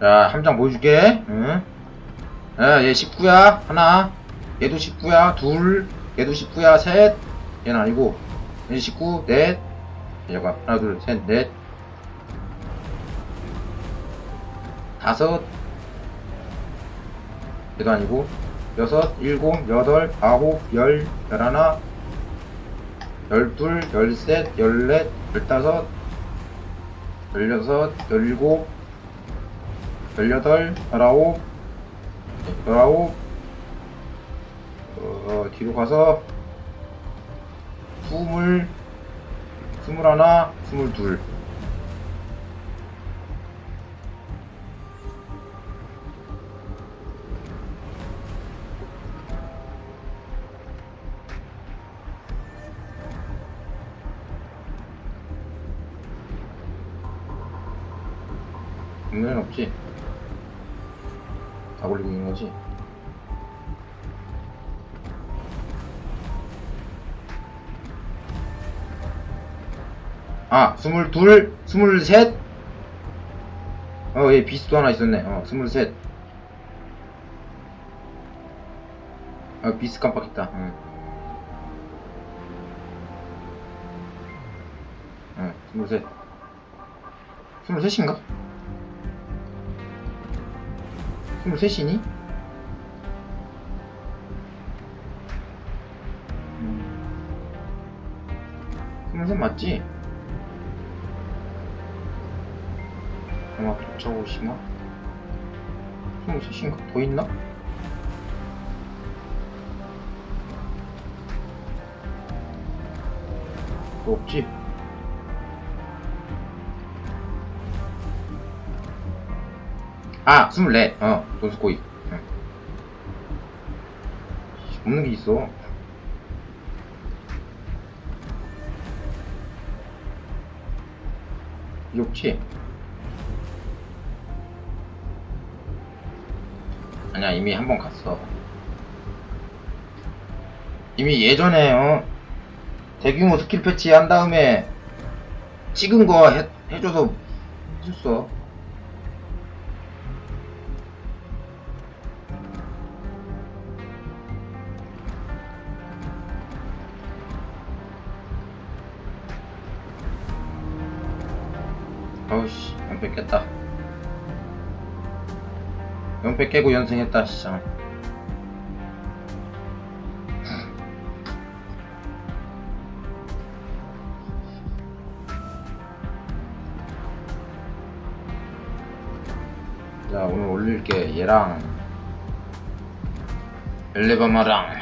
자, 함장 보여줄게. 응? 야, 얘 19야. 하나. 얘도 19야. 둘. 얘도 19야. 셋. 얘는 아니고. 얘 19. 넷. 얘가 하나, 둘, 셋, 넷. 다섯. 얘도 아니고. 여섯, 일곱, 여덟, 아홉, 열, 열하나, 열둘, 열셋, 열넷, 열다섯, 열여섯, 열일곱, 열여덟, 열아홉, 열아홉, 어, 뒤로 가서, 스물, 스물하나, 스물둘. 국면은 없지? 다 걸리고 있는 거지? 아, 스물둘, 스물셋? 어, 얘 비스도 하나 있었네. 어, 스물셋. 어, 비스 깜빡했다. 응. 응, 스물셋. 스물셋인가? 스물셋이니? 스물셋 맞지? 아마 저곳인가? 스물셋인가? 더 있나? 또 없지? 아, 스물넷. 어, 돈스코이. 응. 없는 게 있어. 이 없지? 아니야, 이미 한 번 갔어. 이미 예전에, 어, 대규모 스킬 패치 한 다음에 찍은 거 해, 해줘서 해줬어. 어우씨, 연패 깼다. 연패 깨고 연승했다, 진짜. 자, 오늘 올릴게. 얘랑, 엘레바마랑,